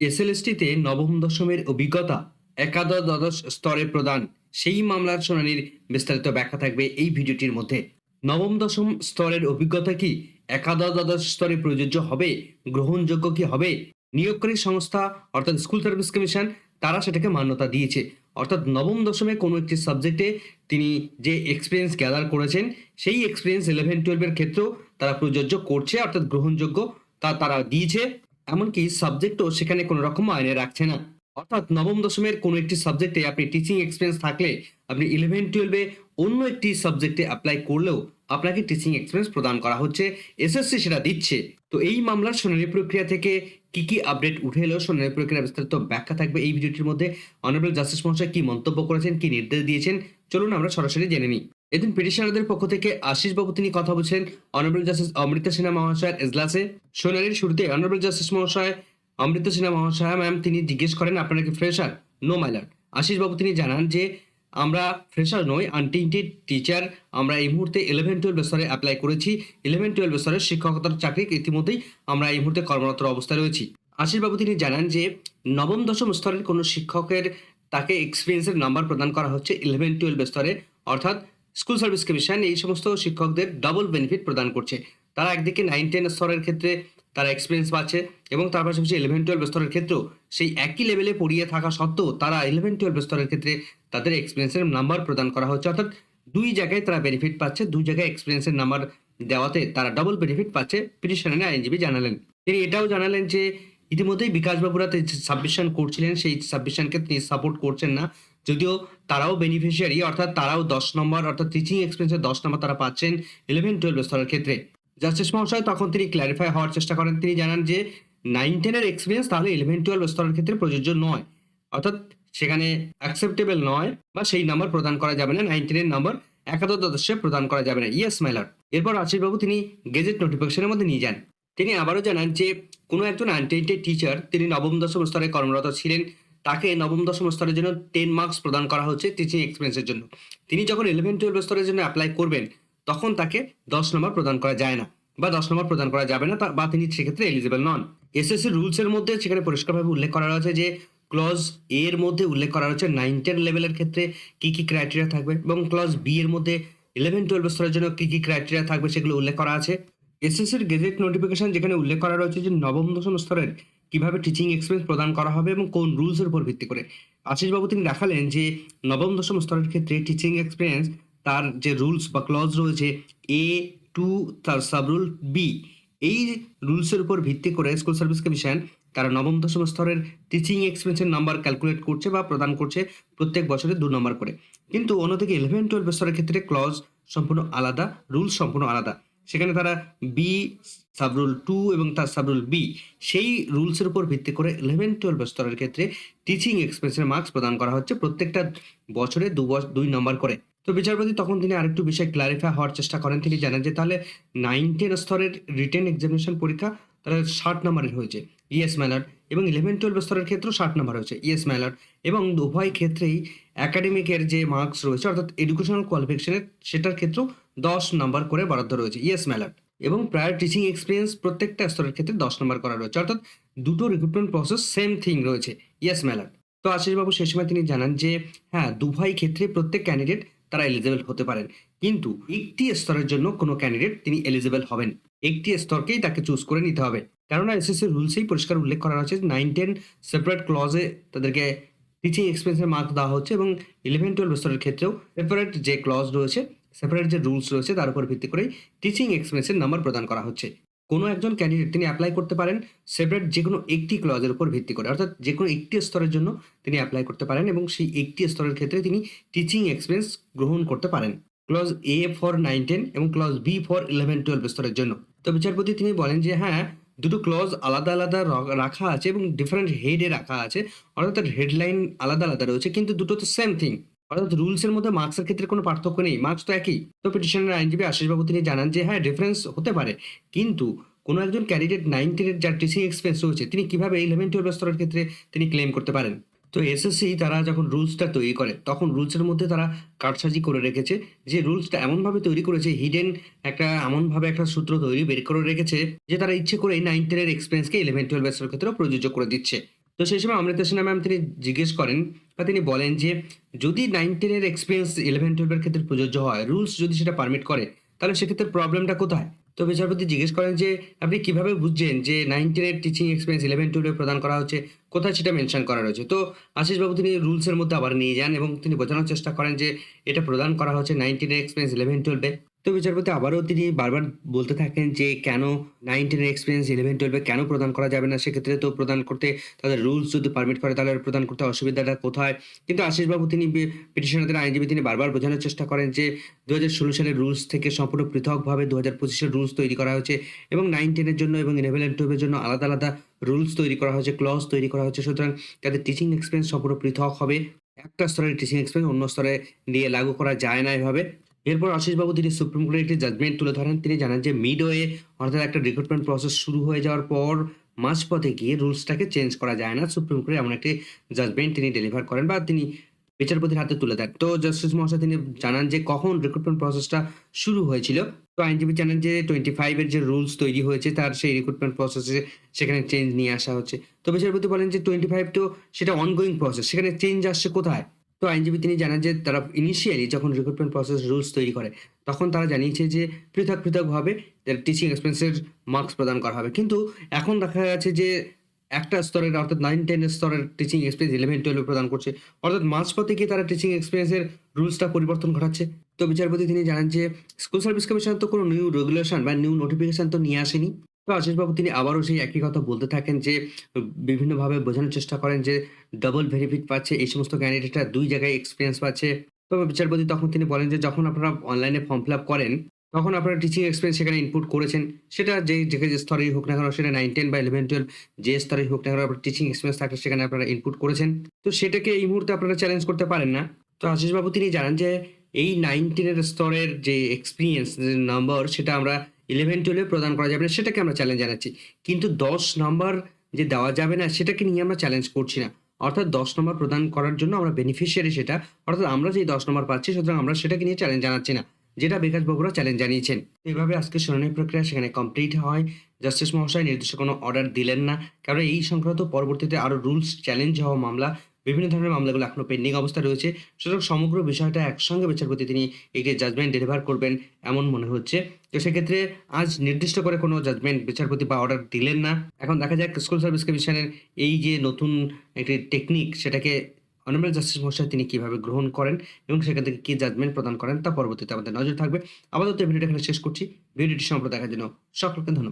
এসএলএসটিতে নবম দশমের অভিজ্ঞতা একাদশ দ্বাদশ স্তরে প্রদান। সেই মামলার শুনানির বিস্তারিত ব্যাখ্যা থাকবে এই ভিডিওটির মধ্যে। নবম দশম স্তরের অভিজ্ঞতা কি? একাদশ দ্বাদশ স্তরে প্রযোজ্য হবে? গ্রহণযোগ্য কি হবে? নিয়োগকারী সংস্থা, অর্থাৎ স্কুল সার্ভিস কমিশন, তারা সেটাকে মান্যতা দিয়েছে। অর্থাৎ নবম দশমে কোনো একটি সাবজেক্টে তিনি যে এক্সপিরিয়েন্স গ্যাদার করেছেন, সেই এক্সপিরিয়েন্স ইলেভেন টুয়েলভের ক্ষেত্রেও তারা প্রযোজ্য করছে, অর্থাৎ গ্রহণযোগ্য তা তারা দিয়েছে। এমনকি সাবজেক্টও সেখানে কোনো রকম আইনে রাখছে না। অর্থাৎ নবম দশমের কোনো একটি সাবজেক্টে আপনি টিচিং এক্সপিরিয়েন্স থাকলে আপনি ইলেভেন টুয়েলভে অন্য একটি সাবজেক্টে অ্যাপ্লাই করলেও আপনাকে টিচিং এক্সপিরিয়েন্স প্রদান করা হচ্ছে এসএসসি সেটা দিচ্ছে। তো এই মামলার শুনানি প্রক্রিয়া থেকে কি কি আপডেট উঠে এলো, শুনানি প্রক্রিয়া বিস্তারিত ব্যাখ্যা থাকবে এই ভিডিওটির মধ্যে। অনারেবল জাস্টিস মহাশয় কি মন্তব্য করেছেন, কি নির্দেশ দিয়েছেন, চলুন আমরা সরাসরি জেনে নিই। এদিন পিটিশনারদের পক্ষ থেকে আশিস বাবু তিনি কথা বলছেন অনারেবল জাস্টিস অমৃতা সিনহা মহাশয়ের এজলাসে। শুনানির শুরুতে অনারেবল জাস্টিস মহাশয় অমৃতা সিনহা মহাশয় ম্যাম তিনি জিজ্ঞেস করেন, আপনারা কি ফ্রেশার নো মাইলার আশিস বাবু তিনি জানান যে, আমরা ফ্রেশার নই আনটিন্টেড টিচার আমরা এই মুহূর্তে ইলেভেন টুয়েলভ স্তরে অ্যাপ্লাই করেছি। ইলেভেন টুয়েলভ স্তরের শিক্ষকতার চাকরি ইতিমধ্যেই আমরা এই মুহূর্তে কর্মরত অবস্থায় রয়েছি। আশিসবাবু তিনি জানান যে, নবম, দশম স্তরের কোনো শিক্ষকের তাকে এক্সপিরিয়েন্সের নাম্বার প্রদান করা হচ্ছে ইলেভেন টুয়েলভ স্তরে। অর্থাৎ স্কুল সার্ভিস কমিশন এই সমস্ত শিক্ষকদের ডাবল বেনিফিট প্রদান করছে। তারা একদিকে নাইন টেন স্তরের ক্ষেত্রে তারা এক্সপিরিয়েন্স পাচ্ছে এবং তার পাশাপাশি ইলেভেন টুয়েলভ স্তরের ক্ষেত্রেও সেই একই লেভেলে পড়িয়ে থাকা সত্ত্বেও তারা ইলেভেন টুয়েলভ স্তরের ক্ষেত্রে তাদের এক্সপিরিয়েন্সের নাম্বার প্রদান করা হচ্ছে। অর্থাৎ দুই জায়গায় তারা বেনিফিট পাচ্ছে, দুই জায়গায় এক্সপিরিয়েন্সের নাম্বার দেওয়াতে তারা ডাবল বেনিফিট পাচ্ছে পিটিশনে আইনজীবী জানালেন। তিনি এটাও জানালেন যে ইতিমধ্যেই বিকাশবাবুরা সাবমিশন করছিলেন, সেই সাবমিশনকে তিনি সাপোর্ট করছেন না। যদিও তারাও বেনিফিশিয়ারি অর্থাৎ তারাও দশ নম্বর, অর্থাৎ টিচিং এক্সপিরিয়েন্সের দশ নম্বর তারা পাচ্ছেন ইলেভেন টুয়েলভ স্তরের ক্ষেত্রে। জাস্টিস মহাশয়, তখন তিনি ক্ল্যারিফাই হওয়ার চেষ্টা করেন। তিনি জানান যে নাইন টেনের এক্সপিরিয়েন্স তাহলে ইলেভেন টুয়েলভ স্তরের ক্ষেত্রে প্রযোজ্য নয়। অর্থাৎ সেখানে অ্যাকসেপ্টেবল নয় বা সেই নাম্বার প্রদান করা যাবে না নাইন টেনের নাম্বার একাদশ দ্বাদশে প্রদান করা যাবে না। ইয়েস মাইলার এরপর আশিসবাবু তিনি গেজেট নোটিফিকেশনের মধ্যে নিয়ে যান। তিনি আবারও জানান যে, কোনো একজন আনটেন্টেড টিচার তিনি নবম, দশম স্তরে কর্মরত ছিলেন। তাকে নবম, দশম স্তরের জন্য টেন মার্কস প্রদান করা হচ্ছে টিচিং এক্সপিরিয়েন্সের জন্য। তিনি যখন ইলেভেন টুয়েলভ স্তরের জন্য অ্যাপ্লাই করবেন, তখন তাকে দশ নম্বর প্রদান করা যায় না বা দশ নম্বর প্রদান করা যাবে না বা তিনি সেক্ষেত্রে এলিজিবল নন। এসএসসি রুলসের মধ্যে সেখানে পরিষ্কারভাবে উল্লেখ করা রয়েছে যে ক্লজ এ এর মধ্যে উল্লেখ করা রয়েছে নাইন টেন লেভেলের ক্ষেত্রে কি কি ক্রাইটেরিয়া থাকবে এবং ক্লজ বি এর মধ্যে ইলেভেন টুয়েলভ স্তরের জন্য কি কি ক্রাইটেরিয়া থাকবে সেগুলো উল্লেখ করা আছে। এসএসসির গেজেট নোটিফিকেশন যেখানে উল্লেখ করা রয়েছে যে, নবম, দশম স্তরের কীভাবে টিচিং এক্সপিরিয়েন্স প্রদান করা হবে এবং কোন রুলসের উপর ভিত্তি করে। আশিসবাবু তিনি দেখালেন যে, নবম, দশম স্তরের ক্ষেত্রে টিচিং এক্সপিরিয়েন্স তার যে রুলস বা ক্লজ রয়েছে এ টু তার সাবরুল বি এই রুলসের উপর ভিত্তি করে স্কুল সার্ভিস কমিশন তারা নবম, দশম স্তরের টিচিং এক্সপিরিয়েন্সের নাম্বার ক্যালকুলেট করছে বা প্রদান করছে প্রত্যেক বছরে দু নম্বর করে। কিন্তু অন্যদিকে ইলেভেন টুয়েলভ স্তরের ক্ষেত্রে ক্লজ সম্পূর্ণ আলাদা রুলস সম্পূর্ণ আলাদা। সেখানে তারা বি সাবরুল টু এবং তার সাবরুল বি সেই রুলসের উপর ভিত্তি করে ইলেভেন টুয়েলভ স্তরের ক্ষেত্রে টিচিং এক্সপ্রেসের মার্কস প্রদান করা হচ্ছে প্রত্যেকটা বছরে দু দুই নম্বর করে। তো বিচারপতি তখন তিনি আরেকটু বিষয় ক্লারিফাই হওয়ার চেষ্টা করেন। তিনি জানেন যে তাহলে নাইন টেন স্তরের রিটেন এক্সামিনেশন পরীক্ষা তাহলে ষাট নাম্বারের হয়েছে। ইএস ম্যালার এবং ইলেভেন টুয়েলভ স্তরের ক্ষেত্রেও ষাট নম্বর হয়েছে ইএস ম্যালার এবং উভয় ক্ষেত্রেই অ্যাকাডেমিকের যে মার্কস রয়েছে, অর্থাৎ এডুকেশনাল কোয়ালিফিকেশনের সেটার ক্ষেত্রেও দশ নম্বর করে বরাদ্দ রয়েছে ইএস ম্যালার এবং প্রায় টিচিং এক্সপিরিয়েন্স প্রত্যেকটা স্তরের ক্ষেত্রে দশ নম্বর করা রয়েছে। অর্থাৎ দুটো রিক্রুটমেন্ট প্রসেস সেম থিং রয়েছে ইয়েস ম্যালার তো আশিসবাবু সেই সময় তিনি জানান যে হ্যাঁ দুভাই ক্ষেত্রে প্রত্যেক ক্যান্ডিডেট তারা এলিজিবল হতে পারেন। কিন্তু একটি স্তরের জন্য কোনো ক্যান্ডিডেট তিনি এলিজিবল হবেন। একটি স্তরকেই তাকে চুজ করে নিতে হবে। কেননা এসএসসি রুলসেই পরিষ্কার উল্লেখ করা হয়েছে নাইন টেন সেপারেট ক্লজে তাদেরকে টিচিং এক্সপেন্সের মার্ক দেওয়া হচ্ছে এবং ইলেভেন টুয়েলভ স্তরের ক্ষেত্রেও সেপারেট যে ক্লজ রয়েছে সেপারেট যে রুলস রয়েছে তার উপর ভিত্তি করেই টিচিং এক্সপেন্সের নাম্বার প্রদান করা হচ্ছে। কোনো একজন ক্যান্ডিডেট তিনি অ্যাপ্লাই করতে পারেন সেপারেট যে কোনো একটি ক্লজের উপর ভিত্তি করে, অর্থাৎ যে কোনো একটি স্তরের জন্য তিনি অ্যাপ্লাই করতে পারেন এবং সেই একটি স্তরের ক্ষেত্রে তিনি টিচিং এক্সপেন্স গ্রহণ করতে পারেন। Clause A for nine ten এবং clause B for eleven twelve স্তরের জন্য। তো বিচারপতি তিনি বলেন যে হ্যাঁ দুটো ক্লজ আলাদা আলাদা রাখা আছে এবং ডিফারেন্ট হেডে রাখা আছে। অর্থাৎ তার হেডলাইন আলাদা আলাদা রয়েছে, কিন্তু দুটো তো সেম থিং অর্থাৎ রুলসের মধ্যে মার্কসের ক্ষেত্রে কোনো পার্থক্য নেই মার্কস তো একই। তো পিটিশনের আইনজীবী আশিসবাবু তিনি জানান যে হ্যাঁ ডিফারেন্স হতে পারে, কিন্তু কোনো একজন ক্যান্ডিডেট নাইন যার টিচিং এক্সপেন্স রয়েছে, তিনি কীভাবে ইলেভেন টুয়েলভ স্তরের ক্ষেত্রে তিনি ক্লেম করতে পারেন? তো এসএসসি তারা যখন রুলসটা তৈরি করে, তখন রুলসের মধ্যে তারা কারসাজি করে রেখেছে। যে রুলসটা এমনভাবে তৈরি করেছে হিডেন একটা, এমনভাবে একটা সূত্র তৈরি বের করে রেখেছে, যে তারা ইচ্ছে করে এই নাইন টেনের এক্সপিরিয়েন্সকে ইলেভেন টুয়েলভ স্তরের ক্ষেত্রেও প্রযোজ্য করে দিচ্ছে। তো সেই সময় অমৃতা সিনহা ম্যাম তিনি জিজ্ঞেস করেন বা তিনি বলেন যে, যদি নাইন টেনের এক্সপিরিয়েন্স ইলেভেন টুয়েলভের ক্ষেত্রে প্রযোজ্য হয় রুলস যদি সেটা পারমিট করে, তাহলে সেক্ষেত্রে প্রবলেমটা কোথায়? তো বিচারপতি জিজ্ঞেস করেন যে, আপনি কীভাবে বুঝছেন যে নাইন টেনের টিচিং এক্সপিরিয়েন্স ইলেভেন টুয়েলভে প্রদান করা হচ্ছে? কোথায় সেটা মেনশন করা রয়েছে? তো আশিসবাবু তিনি রুলসের মধ্যে আবার নিয়ে যান এবং তিনি বোঝানোর চেষ্টা করেন যে, এটা প্রদান করা হচ্ছে নাইন টেনের এক্সপিরিয়েন্স ইলেভেন টুয়েলভে তো বিচারপতি আবারও তিনি বারবার বলতে থাকেন যে কেন নাইন টেনের এক্সপিরিয়েন্স ইলেভেন টুয়েলভে কেন প্রদান করা যাবে না? সেক্ষেত্রে তো প্রদান করতে তাদের রুলস যদি পারমিট করে, তাহলে প্রদান করতে অসুবিধাটা কোথায়? কিন্তু আশিসবাবু তিনি পিটিশনারদের আইনজীবী তিনি বারবার বোঝানোর চেষ্টা করেন যে দু হাজার ষোলো সালের রুলস থেকে সম্পূর্ণ পৃথকভাবে দু হাজার পঁচিশের রুলস তৈরি করা হয়েছে এবং নাইন টেনের জন্য এবং ইলেভেন অ্যান্ড টুয়েলভের জন্য আলাদা আলাদা রুলস তৈরি করা হয়েছে ক্লজ তৈরি করা হয়েছে। সুতরাং তাদের টিচিং এক্সপিরিয়েন্স সম্পূর্ণ পৃথক হবে। একটা স্তরের টিচিং এক্সপিরিয়েন্স অন্য স্তরে নিয়ে লাগু করা যায় না এভাবে। এরপর আশিসবাবু তিনি সুপ্রিম কোর্টের একটি জাজমেন্ট তুলে ধরেন, তিনি জানান যে মিড ওয়ে অর্থাৎ একটা রিক্রুটমেন্ট প্রসেস শুরু হয়ে যাওয়ার পর মাঝপথে গিয়ে রুলসটাকে চেঞ্জ করা যায় না। সুপ্রিম কোর্টে এমন একটি জাজমেন্ট তিনি ডেলিভার করেন বা তিনি বিচারপতির হাতে তুলে দেন। তো জাস্টিস মহাশয়, তিনি জানান যে, কখন রিক্রুটমেন্ট প্রসেসটা শুরু হয়েছিল? তো আইনজীবী জানান যে টোয়েন্টি ফাইভের যে রুলস তৈরি হয়েছে, তার সেই রিক্রুটমেন্ট প্রসেসে সেখানে চেঞ্জ নিয়ে আসা হচ্ছে। তো বিচারপতি বলেন যে টোয়েন্টি ফাইভ তো সেটা অনগোয়িং প্রসেস সেখানে চেঞ্জ আসছে কোথায়? তো আইনজীবী তিনি জানান যে তারা ইনিশিয়ালি যখন রিক্রুটমেন্ট প্রসেস রুলস তৈরি করে, তখন তারা জানিয়েছে যে পৃথক পৃথকভাবে টিচিং এক্সপেন্সের মার্কস প্রদান করা হবে। কিন্তু এখন দেখা যাচ্ছে যে একটা স্তরের, অর্থাৎ নাইন টেন স্তরের টিচিং এক্সপিরিয়েন্স ইলেভেন টুয়েলভে প্রদান করছে। অর্থাৎ মাঝপথে গিয়ে তারা টিচিং এক্সপিরিয়েন্সের রুলসটা পরিবর্তন ঘটাচ্ছে। তো বিচারপতি তিনি জানান যে স্কুল সার্ভিস কমিশন তো কোনো নিউ রেগুলেশন বা নিউ নোটিফিকেশন তো নিয়ে আসেনি। তো আশিসবাবু তিনি আবারও সেই একই কথা বলতে থাকেন যে, বিভিন্নভাবে বোঝানোর চেষ্টা করেন যে ডাবল ভেরিফিট পাচ্ছে, এই সমস্ত ক্যান্ডিডেটরা দুই জায়গায় এক্সপিরিয়েন্স পাচ্ছে। তবে বিচারপতি তখন তিনি বলেন যে, যখন আপনারা অনলাইনে ফর্ম ফিল আপ করেন, তখন আপনারা টিচিং এক্সপিরিয়েন্স সেখানে ইনপুট করেছেন। সেটা যে যে স্তরেই হোক না কেন, সেটা নাইন টেন বা ইলেভেন টুয়েলভ যে স্তরেই হোক না কেন, আপনার টিচিং এক্সপিরিয়েন্স থাকলে সেখানে আপনারা ইনপুট করেছেন। তো সেটাকে এই মুহূর্তে আপনারা চ্যালেঞ্জ করতে পারেন না। তো আশিসবাবু তিনি জানান যে, এই নাইন টেনের স্তরের যে এক্সপিরিয়েন্স নাম্বার সেটা আমরা ইলেভেন টুয়েলভে প্রদান করা যাবে না, সেটাকে আমরা চ্যালেঞ্জ জানাচ্ছি। কিন্তু দশ নম্বর যে দেওয়া যাবে না, সেটাকে নিয়ে আমরা চ্যালেঞ্জ করছি না। অর্থাৎ দশ নম্বর প্রদান করার জন্য আমরা বেনিফিশিয়ারি সেটা, অর্থাৎ আমরা যেই দশ নম্বর পাচ্ছি, সুতরাং আমরা সেটাকে নিয়ে চ্যালেঞ্জ জানাচ্ছি না, যেটা বিকাশ বাবুরা চ্যালেঞ্জ জানিয়েছেন। এভাবে আজকে শুনানি প্রক্রিয়া সেখানে কমপ্লিট হয়। জাস্টিস মহাশয় নির্দিষ্ট কোনো অর্ডার দিলেন না। কারণ এই সংক্রান্ত পরবর্তীতে আরও রুলস চ্যালেঞ্জ হওয়া মামলা বিভিন্ন ধরনের মামলাগুলো এখনও পেন্ডিং অবস্থা রয়েছে। সুতরাং সমগ্র বিষয়টা একসঙ্গে বিচারপতি তিনি একটি জাজমেন্ট ডেলিভার করবেন এমন মনে হচ্ছে। তো সেক্ষেত্রে আজ নির্দিষ্ট করে কোনো জাজমেন্ট বিচারপতি বা অর্ডার দিলেন না। এখন দেখা যাক স্কুল সার্ভিস কমিশনের এই যে নতুন একটি টেকনিক সেটাকে অনারেবল জাস্টিস মহাশয় তিনি কীভাবে গ্রহণ করেন এবং সেখান থেকে কী জাজমেন্ট প্রদান করেন তা পরবর্তীতে আমাদের নজর থাকবে। আপাতত ভিডিওটা এখানে শেষ করছি। ভিডিওটি সম্পর্কে দেখার জন্য সকলকে ধন্যবাদ।